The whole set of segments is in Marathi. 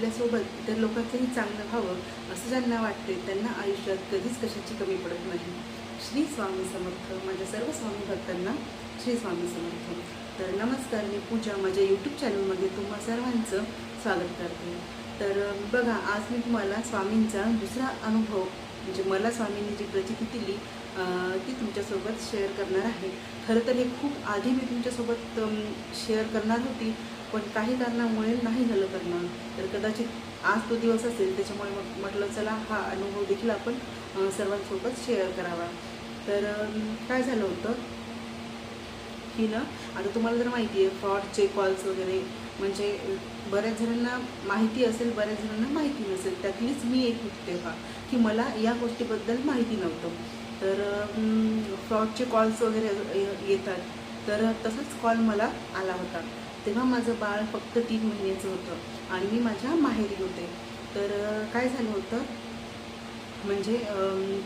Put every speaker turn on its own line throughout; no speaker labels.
आपल्यासोबत इतर लोकांचंही चांगलं व्हावं असं ज्यांना वाटते त्यांना आयुष्यात कधीच कशाची कमी पडत नाही. श्री स्वामी समर्थ. माझ्या सर्व स्वामी भक्तांना श्री स्वामी समर्थ. तर नमस्कार मी पूजा. माझ्या यूट्यूब चॅनलमध्ये तुम्हा सर्वांचं स्वागत करते. तर बघा आज मी तुम्हाला स्वामींचा दुसरा अनुभव म्हणजे मला स्वामींनी जी प्रचिती दिली ती तुमच्यासोबत शेअर करणार आहे. खरं तर हे खूप आधी मी तुमच्यासोबत शेअर करणार होती पण काही कारणामुळे नाही झालं करणं तर कदाचित आज तो दिवस असेल त्याच्यामुळे मग म्हटलं चला हा अनुभव देखील आपण सर्वांसोबत शेअर करावा. तर काय झालं होतं? की ना आता तुम्हाला जर माहिती आहे फ्रॉडचे कॉल्स वगैरे म्हणजे बऱ्याच जणांना माहिती असेल बऱ्याच जणांना माहिती नसेल. त्यातलीच मी एक होते का की मला या गोष्टीबद्दल माहिती नव्हतं. तर फ्रॉडचे कॉल्स वगैरे येतात. तर तसाच कॉल मला आला होता. तेव्हा माझं बाळ फक्त तीन महिन्याचं होतं आणि मी माझ्या माहेरी होते. तर काय झालं होतं? म्हणजे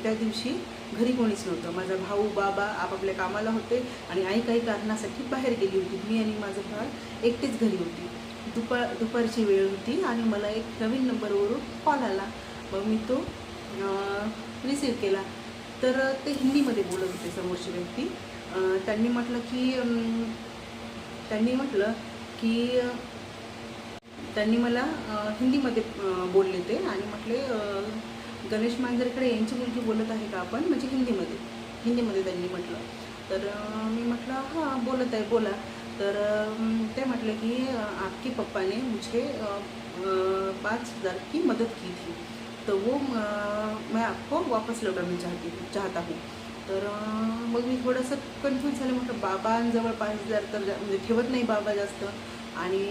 त्या दिवशी घरी कोणीच नव्हतं. माझा भाऊ बाबा आपापल्या कामाला होते आणि आई काही कारणासाठी बाहेर गेली होती. मी आणि माझं बाळ एकटेच घरी होती. दुपार दुपारची वेळ होती आणि मला एक नवीन नंबरवरून कॉल आला. मग मी तो रिसीव्ह केला. तर ते हिंदीमध्ये बोलत होते समोरची व्यक्ती. त्यांनी म्हटलं की त्यांनी म्हटलं की त्यांनी मला हिंदीमध्ये बोलले ते आणि म्हटले गणेश मांजरेकडे यांची मुलगी बोलत आहे का आपण? म्हणजे हिंदीमध्ये. हिंदीमध्ये त्यांनी म्हटलं. तर मी म्हटलं हां बोलत आहे बोला. तर ते म्हटलं की आपके पप्पा ने मुझे पाच पाँच हज़ार की मदद की थी. तो वो मैं आपको वापस लौटाना चाहती चाहता हूँ. तर मग मी थोडंसं कन्फ्यूज झालं. म्हटलं बाबांजवळ पाच हजार तर म्हणजे ठेवत नाही बाबा जास्त. आणि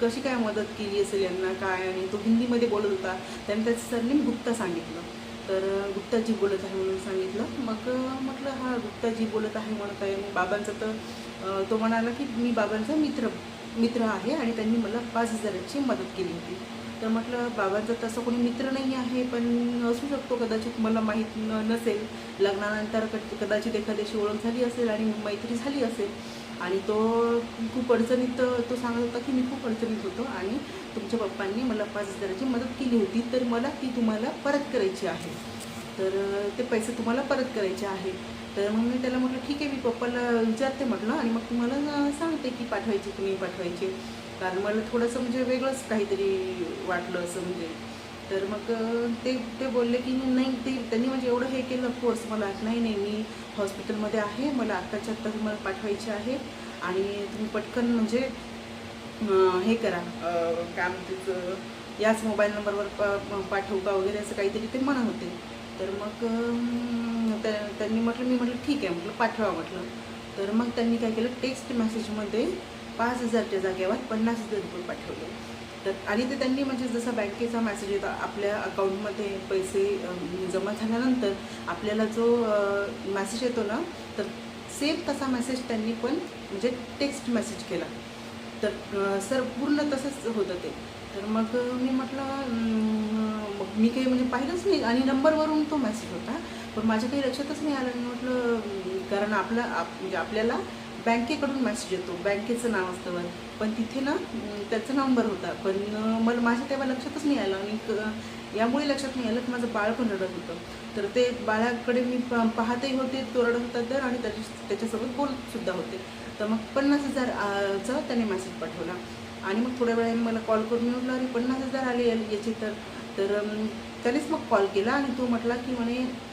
कशी काय मदत केली असेल यांना? काय? आणि तो हिंदीमध्ये बोलत होता. त्याने त्याचं सरनेम गुप्ता सांगितलं. तर गुप्ताजी बोलत आहे म्हणून सांगितलं. मग म्हटलं हा गुप्ताजी बोलत आहे म्हणत आहे. मग बाबांचं तर तो म्हणाला की मी बाबांचा मित्र मित्र आहे. आणि त्यांनी मला पाच हजाराची मदत केली होती. तर म्हटलं बाबांचा तसं कोणी मित्र नाही आहे पण असू शकतो कदाचित मला माहीत न नसेल. लग्नानंतर क- कदाचित एखाद्याशी ओळख झाली असेल आणि मैत्री झाली असेल. आणि तो खूप अडचणीत तो सांगत होता की मी खूप अडचणीत होतो आणि तुमच्या पप्पांनी मला पाच हजाराची मदत केली होती तर मला ती तुम्हाला परत करायची आहे. तर ते पैसे तुम्हाला परत करायचे आहे. तर मग मी त्याला म्हटलं ठीक आहे मी पप्पाला विचारते म्हटलं आणि मग तुम्हाला सांगते की पाठवायची की नाही पाठवायची. कारण मला थोडंसं म्हणजे वेगळंच काहीतरी वाटलं असं म्हणजे. तर मग ते ते बोलले की नाही ते त्यांनी म्हणजे एवढं हे केलं कोर्स मला नाही नाही मी हॉस्पिटलमध्ये आहे मला आत्ताच्या आत्ता तुम्हाला पाठवायचे आहे आणि तुम्ही पटकन म्हणजे हे करा. काय म्हणते याच मोबाईल नंबरवर प- पाठवू का वगैरे असं काहीतरी ते म्हणत होते. तर मग त्या- त्यांनी म्हटलं मी म्हटलं ठीक आहे म्हटलं पाठवा म्हटलं. तर मग त्यांनी काय केलं टेक्स्ट मेसेजमध्ये पाच हजारच्या जागेवर पन्नास हजार रुपये पाठवले. तर आणि ते त्यांनी म्हणजे जसा बँकेचा मॅसेज येतो आपल्या अकाउंटमध्ये पैसे जमा झाल्यानंतर आपल्याला जो मॅसेज येतो ना तर सेम तसा मेसेज त्यांनी पण म्हणजे टेक्स्ट मेसेज केला. तर सर पूर्ण तसंच होतं ते. तर मग मी म्हटलं मग मी काही म्हणजे पाहिलंच नाही. आणि नंबरवरून तो मेसेज होता. पण माझ्या काही लक्षातच नाही आलं. मी म्हटलं कारण आपला आप म्हणजे आपल्याला बँकेकडून मेसेज येतो. बँकेचं नाव असतं वर पण तिथे ना त्याचा नंबर होता. पण मला माझ्या तेव्हा लक्षातच नाही आलं. आणि क- यामुळे लक्षात नाही आलं की माझं बाळ पण रडत होतं. तर ते बाळाकडे मी प- पाहतही होते तो रडत होता तर आणि त्याच्या त्याच्यासोबत बोलतसुद्धा होते. तर मग पन्नास हजारचा त्याने मेसेज पाठवला. आणि मग थोड्या वेळाने मला कॉल करून मी म्हटलं अरे पन्नास हजार आले याचे तर. तर त्यानेच मग कॉल केला आणि तो म्हटला की म्हणे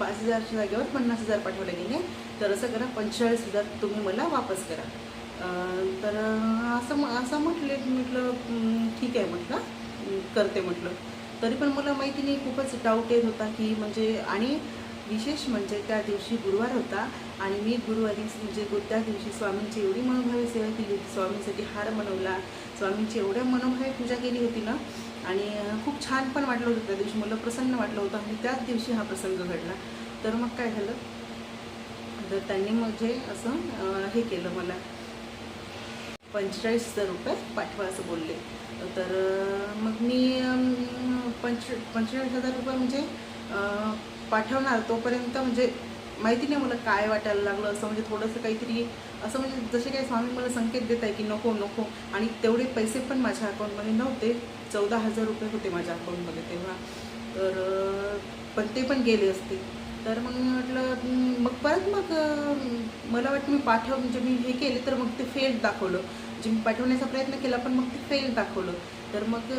पाच हजारच्या जागेवर पन्नास हजार पाठवले गेले. तर असं करा पंचेचाळीस हजार तुम्ही मला वापस करा. तर असं म- असं म्हटले म्हटलं ठीक आहे म्हटलं करते म्हटलं. तरी पण मला माहिती नाही खूपच डाऊट येत होता की म्हणजे आणि विशेष म्हणजे त्या दिवशी गुरुवार होता आणि मी गुरुवारी म्हणजे त्या दिवशी स्वामींची एवढी मनोभावी सेवा केली होती स्वामींसाठी हार बनवला स्वामींची एवढ्या मनोभावी पूजा केली होती ना आणि खूप छान पण वाटलं होतं त्या दिवशी मला प्रसन्न वाटलं होतं आणि त्याच दिवशी हा प्रसंग घडला. तर मग काय झालं? तर त्यांनी म्हणजे असं हे केलं मला. पंचेचाळीस हजार रुपये पाठवा असं बोलले. तर मग मी पंच पंचेचाळीस हजार रुपये म्हणजे पाठवणार तोपर्यंत म्हणजे माहिती नाही मला काय वाटायला लागलं. असं म्हणजे थोडंसं काहीतरी असं म्हणजे जसे काही स्वामी मला संकेत देत आहे की नको नको आणि तेवढे पैसे पण माझ्या अकाउंटमध्ये नव्हते. चौदा हजार रुपये होते माझ्या अकाउंटमध्ये तेव्हा. तर पण ते पण गेले असते. तर मग मी म्हटलं मग परत मग मला वाटतं मी पाठव म्हणजे मी हे केले तर मग ते फेल दाखवलं. म्हणजे मी पाठवण्याचा प्रयत्न केला पण मग ते फेल दाखवलं. तर मग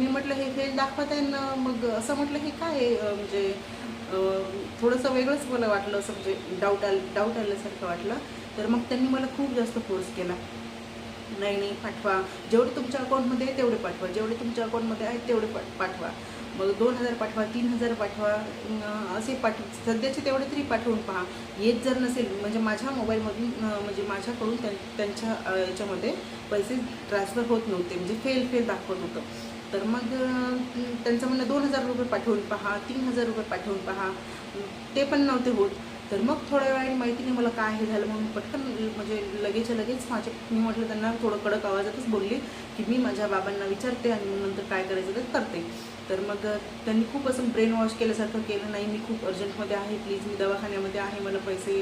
मी म्हटलं हे फेल दाखवत आहे ना मग असं म्हटलं हे काय म्हणजे थोडंसं वेगळंच मला वाटलं असं म्हणजे डाऊट आलं डाऊट आल्यासारखं वाटलं. तर मग त्यांनी मला खूप जास्त फोर्स केला. नाही नाही पाठवा. जेवढे तुमच्या अकाउंटमध्ये आहे तेवढे पाठवा. जेवढे तुमच्या अकाउंटमध्ये आहेत तेवढे पाठवा. मग दोन हजार पाठवा तीन हजार पाठवा असे पाठ सध्याचे तेवढे तरी पाठवून पहा. येत जर नसेल म्हणजे माझ्या मोबाईलमधून म्हणजे माझ्याकडून त्यां त्यांच्या याच्यामध्ये पैसे ट्रान्सफर होत नव्हते म्हणजे फेल फेल दाखवत होतं. तर मग त्यांचं म्हणणं दोन हजार रुपये पाठवून पहा तीन हजार रुपये पाठवून पहा. ते पण नव्हते होत. तर मग थोड्या वेळाने माहिती नाही मला काय हे झालं म्हणून पटकन म्हणजे लगेचच्या लगेच माझे मी म्हटलं त्यांना थोडं कडक आवाजातच बोलली की मी माझ्या बाबांना विचारते आणि मग नंतर काय करायचं ते करते. तर मग त्यांनी खूप असं ब्रेन वॉश केल्यासारखं केलं नाही मी खूप अर्जंटमध्ये आहे प्लीज मी दवाखान्यामध्ये आहे मला पैसे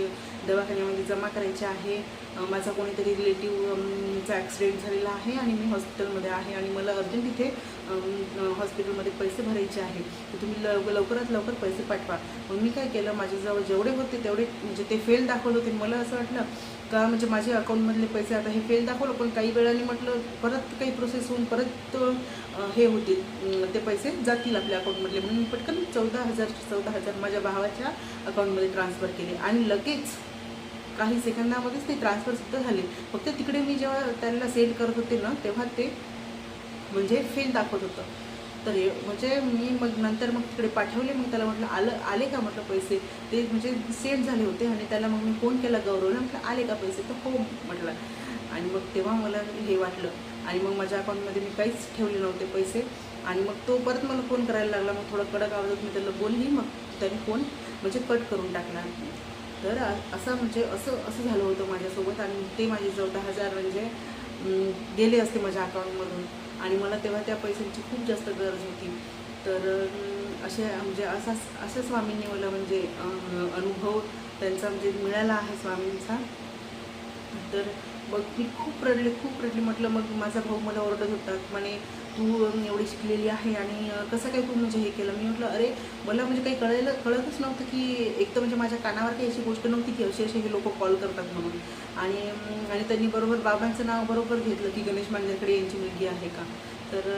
दवाखान्यामध्ये जमा करायचे आहे माझा कोणीतरी रिलेटिव्हचा ॲक्सिडेंट झालेला आहे आणि मी हॉस्पिटलमध्ये आहे आणि मला अर्जंट इथे हॉस्पिटलमध्ये पैसे भरायचे आहे. तर तुम्ही लव लवकरात लवकर पैसे पाठवा. मग मी काय केलं माझ्याजवळ जेवढे होते तेवढे म्हणजे ते फेल दाखवत होते. मला असं वाटलं का म्हणजे माझ्या अकाउंटमधले पैसे आता हे फेल दाखवलं पण काही वेळाने म्हटलं परत काही प्रोसेस होऊन परत हे होतील ते पैसे जातील आपल्या अकाउंटमधले. म्हणून मी पटकन चौदा हजार चौदा हजार माझ्या भावाच्या अकाउंटमध्ये ट्रान्सफर केले. आणि लगेच काही सेकंदामध्येच ते ट्रान्सफरसुद्धा झाले. फक्त तिकडे मी जेव्हा त्यांना सेंड करत होते ना तेव्हा ते म्हणजे फेल दाखवत होतं. तर. हे म्हणजे मी मग नंतर मग तिकडे पाठवले मग त्याला म्हटलं आलं आले का म्हटलं पैसे? ते म्हणजे सेंड झाले होते आणि त्याला मग मी फोन केला गौरवला. म्हटलं आले का पैसे? तर हो म्हटलं. आणि मग तेव्हा मला हे वाटलं. आणि मग माझ्या अकाउंटमध्ये मी काहीच ठेवले नव्हते पैसे. आणि मग तो परत मला फोन करायला लागला. मग थोडं कडक आवाजात मी त्याला बोलली मग त्याने फोन म्हणजे कट करून टाकला. तर असं म्हणजे असं असं झालं होतं माझ्यासोबत. आणि ते माझे चौदा हजार म्हणजे गेले असते माझ्या अकाउंटमधून. आणि मला तेव्हा त्या पैशांची खूप जास्त गरज होती. तर असे म्हणजे असा अशा स्वामींनी मला म्हणजे अनुभव त्यांचा म्हणजे मिळाला आहे स्वामींचा. तर मग मी खूप रडले खूप रडले. म्हटलं मग माझा भाऊ मला ओरडत होता. म्हणे तू एवढी शिकलेली आहे आणि कसं काय तू म्हणजे हे केलं? मी म्हटलं अरे मला म्हणजे काही कळायला कळतच नव्हतं की एक तर म्हणजे माझ्या कानावर काही अशी गोष्ट नव्हती की अशी अशी हे लोक कॉल करतात म्हणून. आणि आणि त्यांनी बरोबर बाबांचं नाव बरोबर घेतलं की गणेश मांजरकडे यांची मुलगी आहे का? तर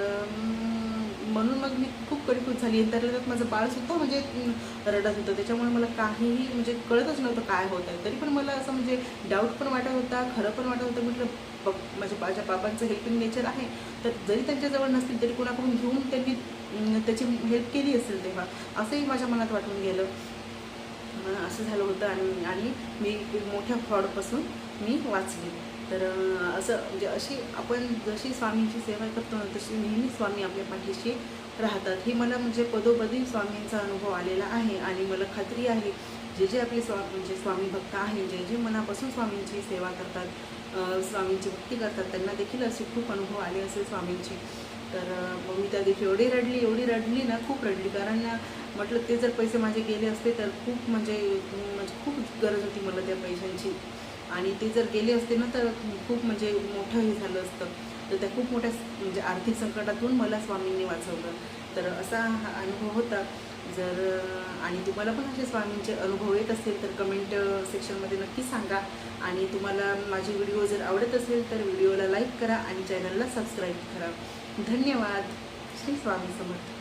म्हणून मग मी खूप कडीपूत झाली. आणि त्यातल्या त्यात माझं बाळसुद्धा म्हणजे रडत होतं. त्याच्यामुळे मला काहीही म्हणजे कळतच नव्हतं काय होत आहे. तरी पण मला असं म्हणजे डाऊट पण वाटत होता खरं पण वाटत होतं. म्हटलं बघ माझ्या माझ्या बाबांचं हेल्पिंग नेचर आहे. तर जरी त्यांच्याजवळ नसतील तरी कोणाकडून घेऊन त्यांनी त्याची हेल्प केली असेल तेव्हा. असंही माझ्या मनात वाटून गेलं. असं झालं होतं आणि आणि मी मोठ्या फ्रॉडपासून मी वाचली. तर असं म्हणजे अशी आपण जशी स्वामींची सेवा करतो ना तशी नेहमी स्वामी आपल्या पाठीशी राहतात. हे मला म्हणजे पदोपदी स्वामींचा अनुभव आलेला आहे आणि मला खात्री आहे जे जे आपले स्वा म्हणजे स्वामी भक्त आहे जे जे मनापासून स्वामींची सेवा करतात स्वामींची भक्ती करतात त्यांना देखील असे खूप अनुभव आले असेल स्वामींची. तर मग मी त्या दिवशी एवढी रडली एवढी रडली ना खूप रडली. कारण म्हटलं ते जर पैसे माझे गेले असते तर खूप म्हणजे म्हणजे खूप गरज होती मला त्या पैशांची. आणि ते जर गेले असते ना तर खूप म्हणजे मोठं हे झालं असतं. तर त्या खूप मोठ्या म्हणजे आर्थिक संकटातून मला स्वामींनी वाचवलं. तर असा हा अनुभव होता. जर आणि तुम्हाला पण असे स्वामींचे अनुभव येत असेल तर कमेंट सेक्शनमध्ये नक्की सांगा. आणि तुम्हाला माझे व्हिडिओ जर आवडत असेल तर व्हिडिओला लाईक करा आणि चॅनलला सबस्क्राईब करा. धन्यवाद. श्री स्वामी समर्थ.